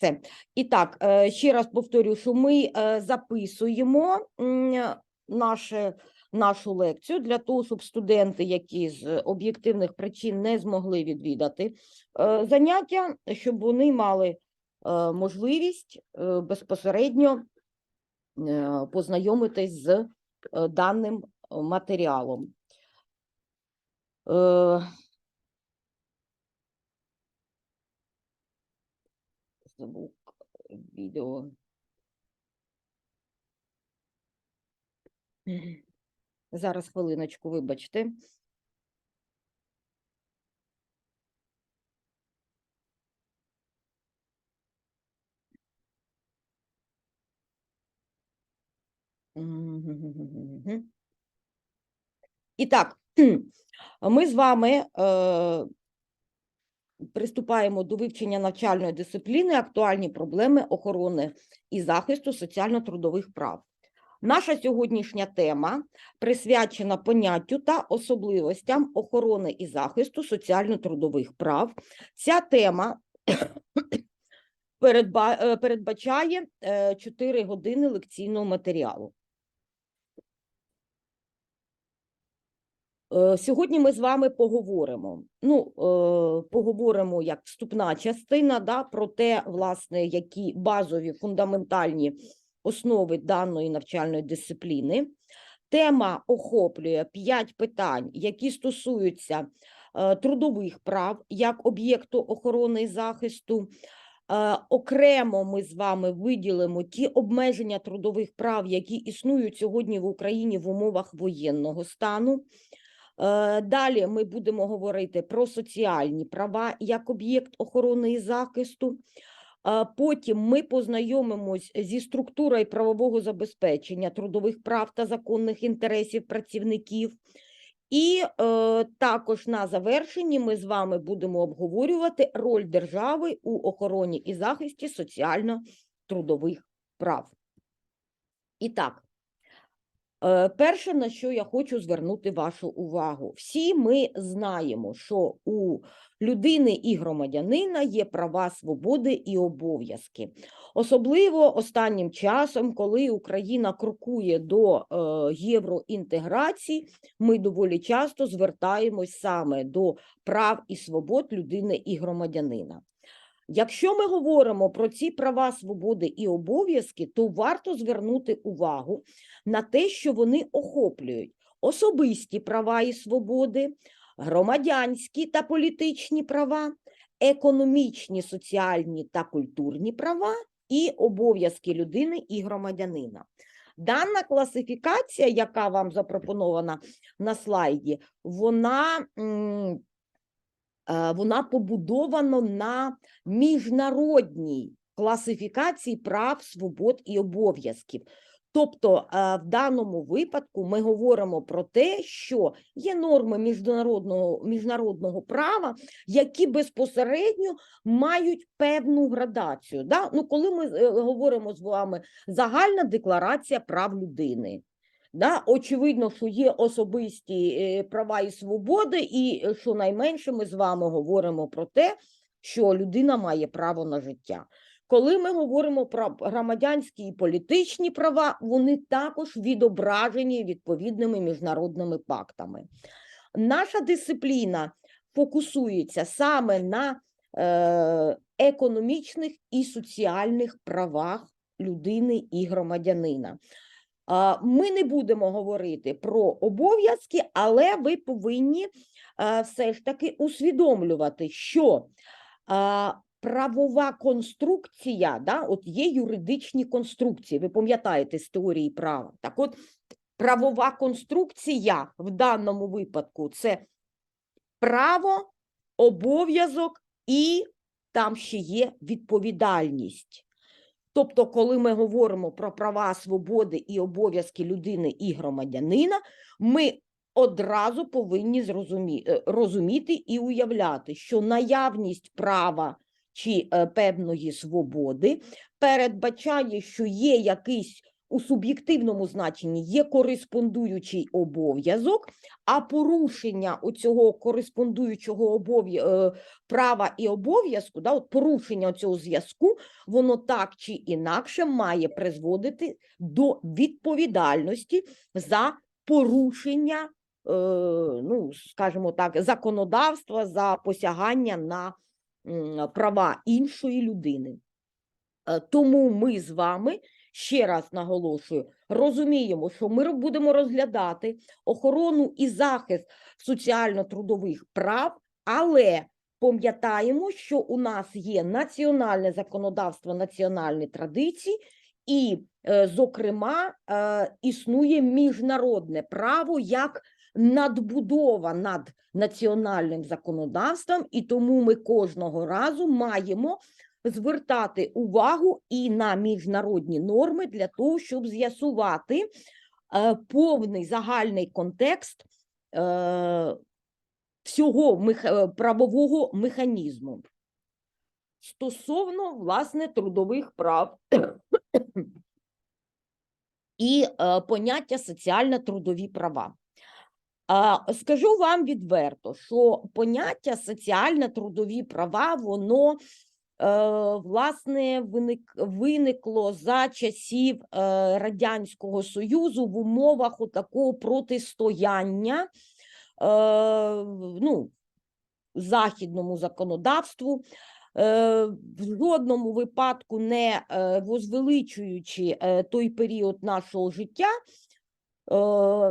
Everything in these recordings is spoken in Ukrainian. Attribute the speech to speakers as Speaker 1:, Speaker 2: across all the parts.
Speaker 1: Це. І так, е, ще раз повторю, що ми е, записуємо наше, нашу лекцію для того, щоб студенти, які з об'єктивних причин не змогли відвідати е, заняття, щоб вони мали можливість безпосередньо познайомитись з даним матеріалом. Звук, відео. Зараз хвилиночку, вибачте. І так, ми з вами е, приступаємо до вивчення навчальної дисципліни актуальні проблеми охорони і захисту соціально-трудових прав. Наша сьогоднішня тема присвячена поняттю та особливостям охорони і захисту соціально-трудових прав. Ця тема е, передбачає 4 години лекційного матеріалу. Сьогодні ми з вами поговоримо. Ну, е, поговоримо як вступна частина, да, про те, власне, які базові фундаментальні основи даної навчальної дисципліни. Тема охоплює п'ять питань, які стосуються е, трудових прав як об'єкту охорони і захисту. Е, Окремо ми з вами виділимо ті обмеження трудових прав, які існують сьогодні в Україні в умовах воєнного стану. Е, Далі ми будемо говорити про соціальні права як об'єкт охорони і захисту. Е, Потім ми познайомимось зі структурою правового забезпечення трудових прав та законних інтересів працівників. І е, також на завершенні ми з вами будемо обговорювати роль держави у охороні і захисті соціально-трудових прав. І так, Перше, на що я хочу звернути вашу увагу. Всі ми знаємо, що у людини і громадянина є права, свободи і обов'язки. Особливо останнім часом, коли Україна крокує до е, євроінтеграції, ми доволі часто звертаємось саме до прав і свобод людини і громадянина. Якщо ми говоримо про ці права, свободи і обов'язки, то варто звернути увагу на те, що вони охоплюють особисті права і свободи, громадянські та політичні права, економічні, соціальні та культурні права і обов'язки людини і громадянина. Дана класифікація, яка вам запропонована на слайді, вона, вона побудована на міжнародній класифікації прав, свобод і обов'язків. Тобто, е, в даному випадку ми говоримо про те, що є норми міжнародного, міжнародного права, які безпосередньо мають певну градацію. Да? Ну, коли ми е, говоримо з вами загальна декларація прав людини. Да, очевидно, що є особисті е, права і свободи, і е, що найменше ми з вами говоримо про те, що людина має право на життя. Коли ми говоримо про громадянські і політичні права, вони також відображені відповідними міжнародними пактами. Наша дисципліна фокусується саме на е, економічних і соціальних правах людини і громадянина. Ми не будемо говорити про обов'язки, але ви повинні все ж таки усвідомлювати, що правова конструкція, да, от є юридичні конструкції, ви пам'ятаєте з теорії права. Так от, правова конструкція в даному випадку це право, обов'язок і там ще є відповідальність. Тобто, коли ми говоримо про права, свободи і обов'язки людини і громадянина, ми одразу повинні зрозумі... е, розуміти і уявляти, що наявність права чи е, певної свободи передбачає, що є якийсь у суб'єктивному значенні є кореспондуючий обов'язок, а порушення оцього кореспондуючого обов'я... е, права і обов'язку, да, от порушення цього зв'язку, воно так чи інакше має призводити до відповідальності за порушення, е, ну, скажімо так, законодавства за посягання на права іншої людини. Е, Тому ми з вами ще раз наголошую, розуміємо, що ми будемо розглядати охорону і захист соціально-трудових прав, але пам'ятаємо, що у нас є національне законодавство, національні традиції, і, е, зокрема, е, існує міжнародне право як надбудова над національним законодавством, і тому ми кожного разу маємо звертати увагу і на міжнародні норми для того, щоб з'ясувати е, повний загальний контекст е, всього е, правового механізму стосовно власне трудових прав і поняття соціально-трудові права. Скажу вам відверто, що поняття соціально-трудові права, воно власне виник, виникло за часів е, Радянського Союзу в умовах такого протистояння е, ну, західному законодавству. Е, В жодному випадку не е, возвеличуючи е, той період нашого життя, Е,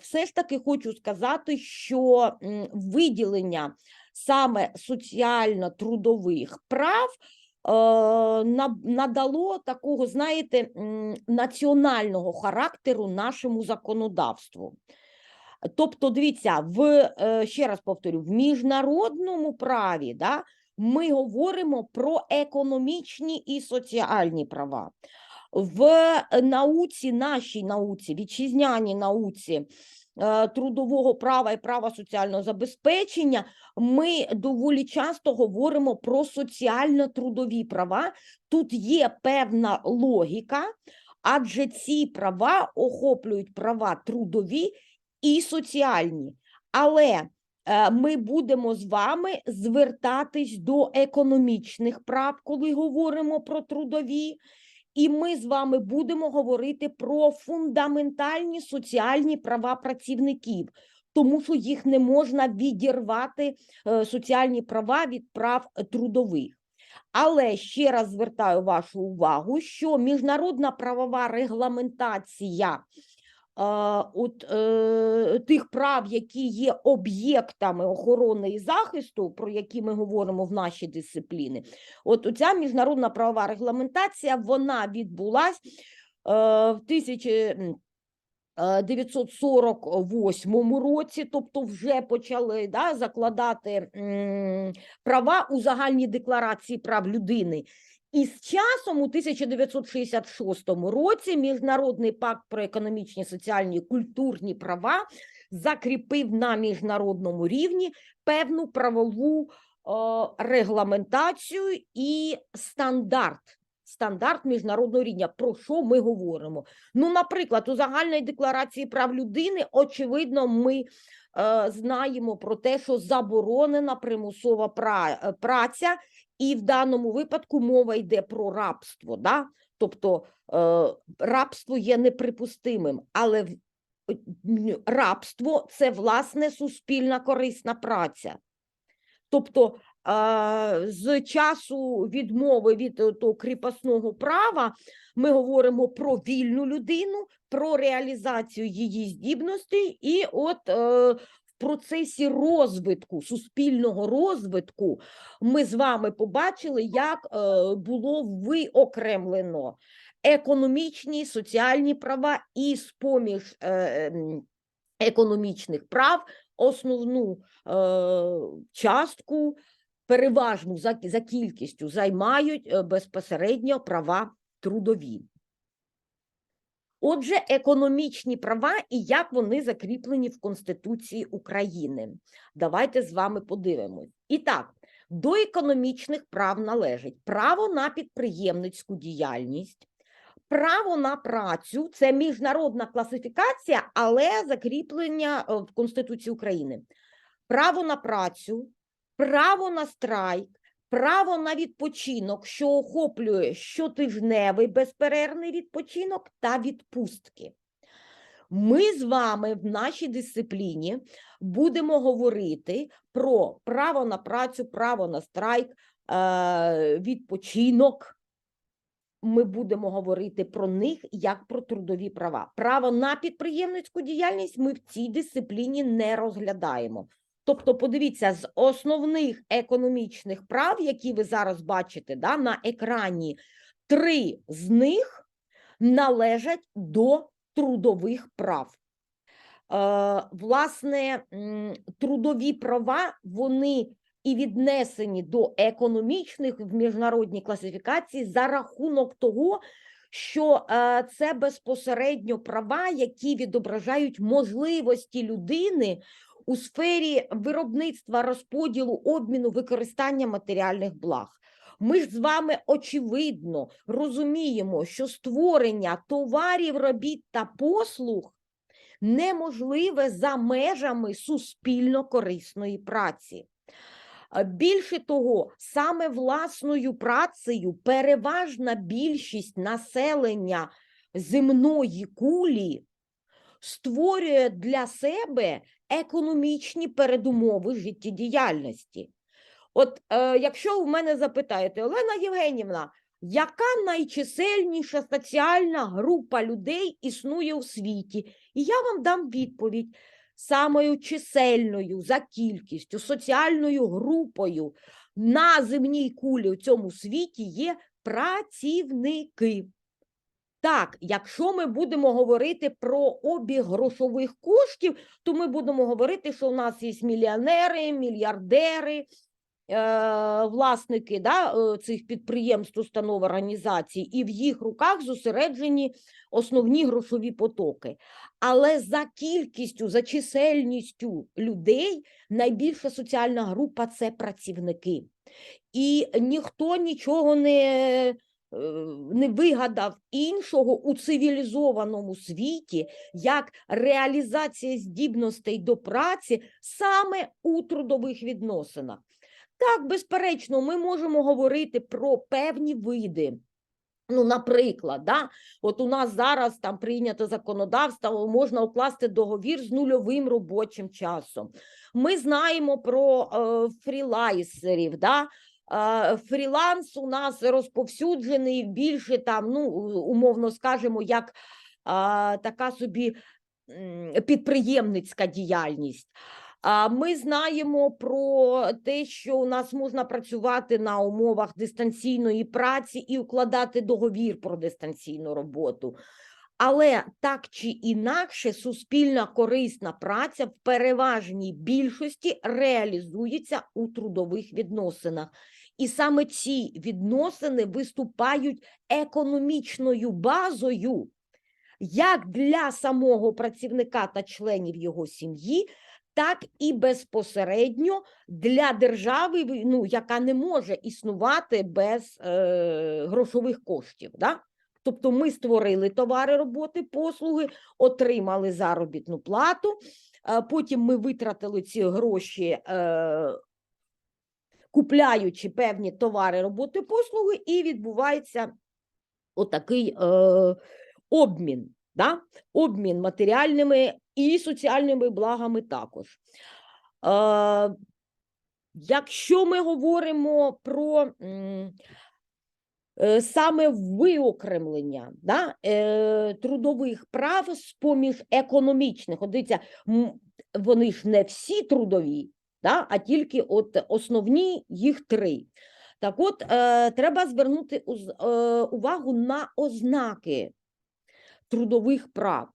Speaker 1: все ж таки хочу сказати, що виділення саме соціально-трудових прав е, надало такого, знаєте, національного характеру нашому законодавству. Тобто, дивіться, в е, ще раз повторю, в міжнародному праві да, ми говоримо про економічні і соціальні права. В е, науці, нашій науці, вітчизняній науці е, трудового права і права соціального забезпечення, ми доволі часто говоримо про соціально-трудові права. Тут є певна логіка, адже ці права охоплюють права трудові і соціальні. Але е, ми будемо з вами звертатись до економічних прав, коли говоримо про трудові. І ми з вами будемо говорити про фундаментальні соціальні права працівників, тому що їх не можна відірвати е, соціальні права від прав трудових. Але ще раз звертаю вашу увагу, що міжнародна правова регламентація от, е, тих прав, які є об'єктами охорони і захисту, про які ми говоримо в нашій дисципліні, От ця міжнародна правова регламентація вона відбулась е, в 1948 році, тобто вже почали да, закладати м, права у загальній декларації прав людини. І з часом у 1966 році Міжнародний пакт про економічні, соціальні і культурні права закріпив на міжнародному рівні певну правову е, регламентацію і стандарт. Стандарт міжнародного рівня. Про що ми говоримо? Ну, наприклад, у загальній декларації прав людини, очевидно, ми е, знаємо про те, що заборонена примусова пра- е, праця, і в даному випадку мова йде про рабство. Да? Тобто е, рабство є неприпустимим, але рабство це власне суспільна корисна праця. Тобто а, з часу відмови від е, того кріпосного права ми говоримо про вільну людину, про реалізацію її здібностей, і от е, процесі розвитку, суспільного розвитку, ми з вами побачили, як е, було виокремлено економічні, соціальні права і з-поміж е, економічних прав основну е, частку, переважну за, за кількістю займають безпосередньо права трудові. Отже, економічні права і як вони закріплені в Конституції України. Давайте з вами подивимось. І так, до економічних прав належить право на підприємницьку діяльність, Право на працю це міжнародна класифікація, але закріплення е, в Конституції України. Право на працю, право на страйк, право на відпочинок, що охоплює щотижневий безперервний відпочинок та відпустки. Ми з вами в нашій дисципліні будемо говорити про право на працю, право на страйк, е, відпочинок. Ми будемо говорити про них як про трудові права. Право на підприємницьку діяльність ми в цій дисципліні не розглядаємо. Тобто, подивіться, з основних економічних прав, які ви зараз бачите да, на екрані, три з них належать до трудових прав. Е, власне, трудові права вони і віднесені до економічних в міжнародній класифікації за рахунок того, що е, це безпосередньо права, які відображають можливості людини у сфері виробництва, розподілу, обміну, використання матеріальних благ. Ми ж з вами очевидно розуміємо, що створення товарів, робіт та послуг неможливе за межами суспільно корисної праці. Більше того, саме власною працею переважна більшість населення земної кулі створює для себе економічні передумови життєдіяльності. От е, якщо у мене запитаєте, Олена Євгенівна, яка найчисельніша соціальна група людей існує у світі? І я вам дам відповідь. Самою чисельною за кількістю соціальною групою на земній кулі у цьому світі є працівники. Так, якщо ми будемо говорити про обіг грошових коштів, то ми будемо говорити, що у нас є мільйонери, мільярдери, е, власники да, е, цих підприємств, установ, організацій, і в їх руках зосереджені основні грошові потоки. Але за кількістю, за чисельністю людей найбільша соціальна група це працівники. І ніхто нічого не, не вигадав іншого у цивілізованому світі, як реалізація здібностей до праці саме у трудових відносинах. Так, безперечно, ми можемо говорити про певні види. Ну, наприклад, да, от у нас зараз там прийнято законодавство, можна укласти договір з нульовим робочим часом. Ми знаємо про е, фрілайсерів. Да? Фріланс у нас розповсюджений більше там, ну, умовно скажемо, як е, така собі підприємницька діяльність. А ми знаємо про те, що у нас можна працювати на умовах дистанційної праці і укладати договір про дистанційну роботу. Але так чи інакше, суспільна корисна праця в переважній більшості реалізується у трудових відносинах. І саме ці відносини виступають економічною базою як для самого працівника та членів його сім'ї, так і безпосередньо для держави, ну, яка не може існувати без е, грошових коштів. Да? Тобто ми створили товари, роботи, послуги, отримали заробітну плату, потім ми витратили ці гроші, е, купляючи певні товари, роботи, послуги, і відбувається отакий е, обмін. Да? Обмін матеріальними і соціальними благами також. Е, якщо ми говоримо про е, саме виокремлення да, е, трудових прав з поміж економічних, дивіться, вони ж не всі трудові, да, а тільки от основні їх три. Так от, е, треба звернути е, увагу на ознаки трудових прав.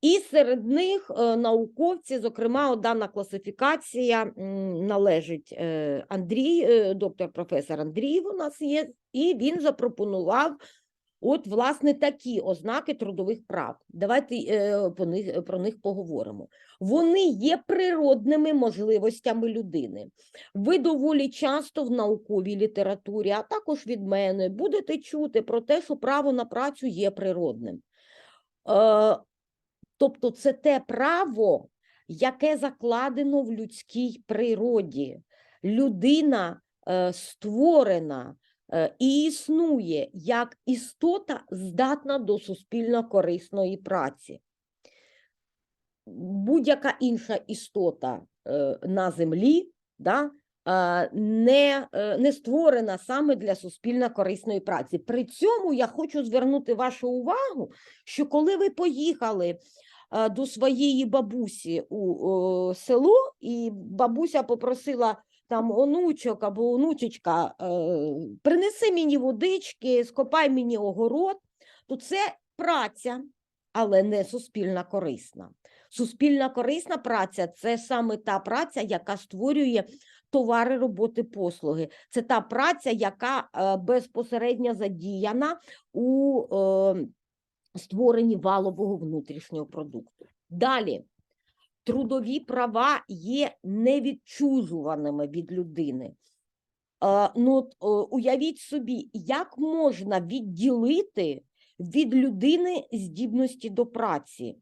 Speaker 1: І серед них е, науковці, зокрема, дана класифікація належить е, Андрій, доктор професор Андріїв у нас є, і він запропонував От, власне, такі ознаки трудових прав. Давайте е, по них, про них поговоримо. Вони є природними можливостями людини. Ви доволі часто в науковій літературі, а також від мене, будете чути про те, що право на працю є природним. Е, тобто, це те право, яке закладено в людській природі. Людина е, створена е, і існує як істота, здатна до суспільно корисної праці. Будь-яка інша істота е, на землі да, е, не, е, не створена саме для суспільно корисної праці. При цьому я хочу звернути вашу увагу, що коли ви поїхали е, до своєї бабусі у село, і бабуся попросила там онучок або онучечка, е, принеси мені водички, скопай мені огород, то це праця, але не суспільна корисна. Суспільна корисна праця це саме та праця, яка створює товари, роботи, послуги. Це та праця, яка е, безпосередньо задіяна у е, створенні валового внутрішнього продукту. Далі трудові права є невідчужуваними від людини. Ну, уявіть собі, як можна відділити від людини здібності до праці.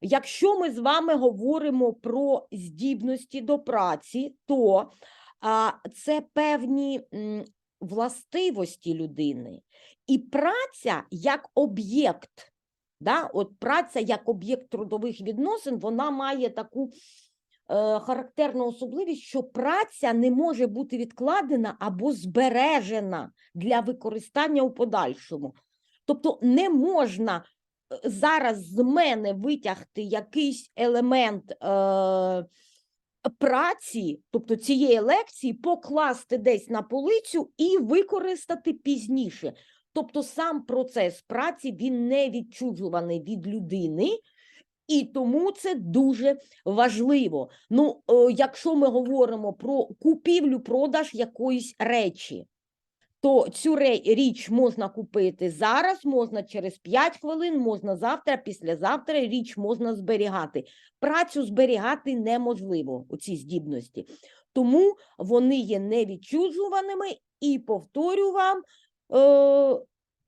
Speaker 1: Якщо ми з вами говоримо про здібності до праці, то це певні властивості людини. І праця як об'єкт, да, от праця як об'єкт трудових відносин, вона має таку е, характерну особливість, що праця не може бути відкладена або збережена для використання у подальшому. Тобто не можна е, зараз з мене витягти якийсь елемент е, праці, тобто цієї лекції, покласти десь на полицю і використати пізніше. Тобто сам процес праці він не відчужуваний від людини, і тому це дуже важливо. Ну, е, якщо ми говоримо про купівлю-продаж якоїсь речі, то цю річ можна купити зараз, можна через 5 хвилин, можна завтра, післязавтра річ можна зберігати. Працю зберігати неможливо, оці здібності. Тому вони є невідчужуваними і повторю вам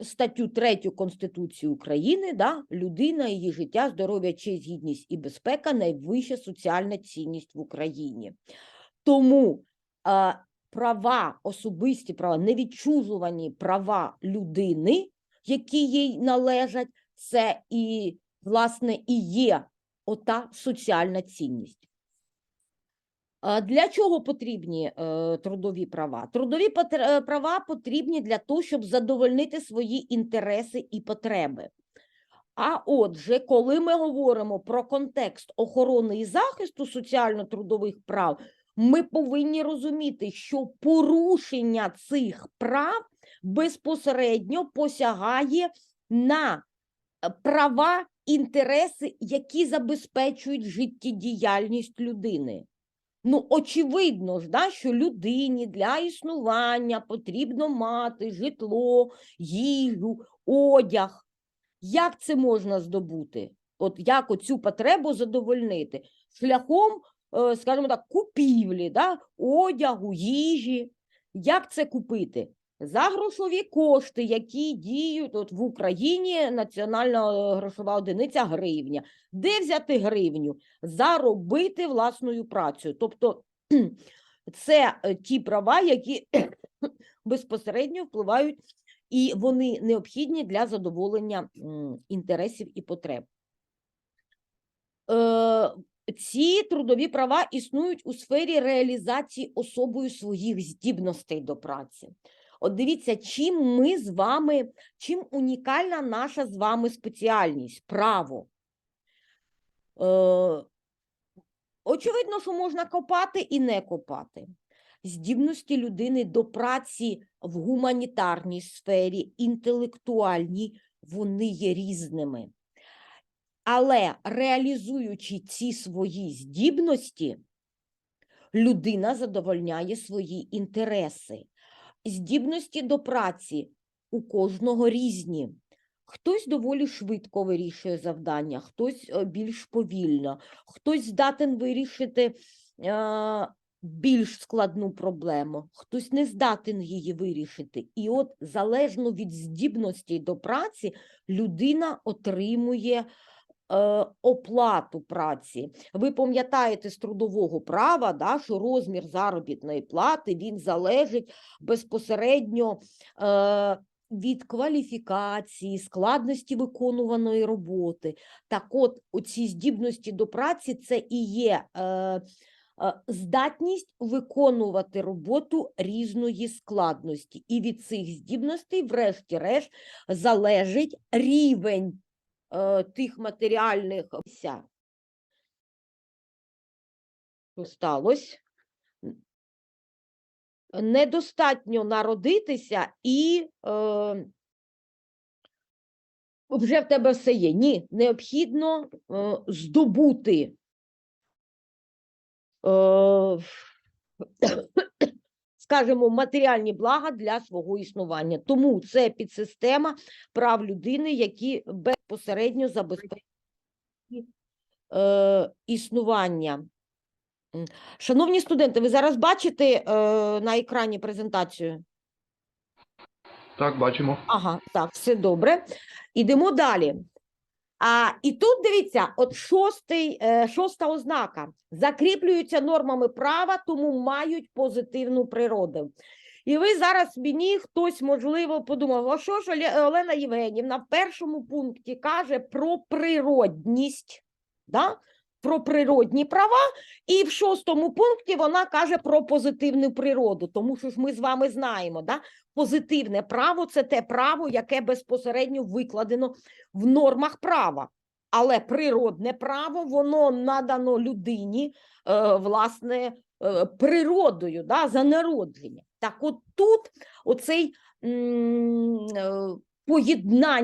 Speaker 1: статтю 3 Конституції України, да, людина, її життя, здоров'я, честь, гідність і безпека найвища соціальна цінність в Україні. Тому е, права, особисті права, невідчужувані права людини, які їй належать, це і, власне, і є ота соціальна цінність. Для чого потрібні е, трудові права? Трудові е, права потрібні для того, щоб задовольнити свої інтереси і потреби. А отже, коли ми говоримо про контекст охорони і захисту соціально-трудових прав, ми повинні розуміти, що порушення цих прав безпосередньо посягає на е, права, інтереси, які забезпечують життєдіяльність людини. Ну, очевидно ж, да, що людині для існування потрібно мати житло, їжу, одяг. Як це можна здобути? От як оцю потребу задовольнити? Шляхом, е, скажімо так, купівлі, да, одягу, їжі. Як це купити? За грошові кошти, які діють от в Україні національна е, грошова одиниця гривня. Де взяти гривню? Заробити власною працею. Тобто це е, ті права, які безпосередньо впливають, і вони необхідні для задоволення інтересів і потреб. Е, ці трудові права існують у сфері реалізації особою своїх здібностей до праці. От дивіться, чим ми з вами, чим унікальна наша з вами спеціальність, право. Е, очевидно, що можна копати і не копати. Здібності людини до праці в гуманітарній сфері, інтелектуальній, вони є різними. Але реалізуючи ці свої здібності, людина задовольняє свої інтереси. Здібності до праці у кожного різні. Хтось доволі швидко вирішує завдання, хтось е, більш повільно, хтось здатен вирішити е, більш складну проблему, хтось не здатен її вирішити. І от залежно від здібностей до праці людина отримує оплату праці. Ви пам'ятаєте з трудового права, да, що розмір заробітної плати він залежить безпосередньо е, від кваліфікації, складності виконуваної роботи. Так от, оці здібності до праці це і є е, е, здатність виконувати роботу різної складності. І від цих здібностей, врешті-решт, залежить рівень е, тих матеріальних ся. Сталося? Недостатньо народитися і е, вже в тебе все є. Ні, необхідно е, здобути е, скажімо, матеріальні блага для свого існування. Тому це підсистема прав людини, які безпосередньо забезпечують е, існування. Шановні студенти, ви зараз бачите е, на екрані презентацію?
Speaker 2: Так, бачимо.
Speaker 1: Ага, так, все добре. Ідемо далі. А, і тут дивіться, от шостий, е, шоста ознака. Закріплюються нормами права, тому мають позитивну природу. І ви зараз мені хтось, можливо, подумав, а що ж Олена Євгенівна в першому пункті каже про природність, да? про природні права, і в шостому пункті вона каже про позитивну природу, тому що ж ми з вами знаємо, да? Позитивне право це те право, яке безпосередньо викладено в нормах права. Але природне право, воно надано людині, е, власне, е, природою, да, за народження. Так от тут оцей е, поєднання.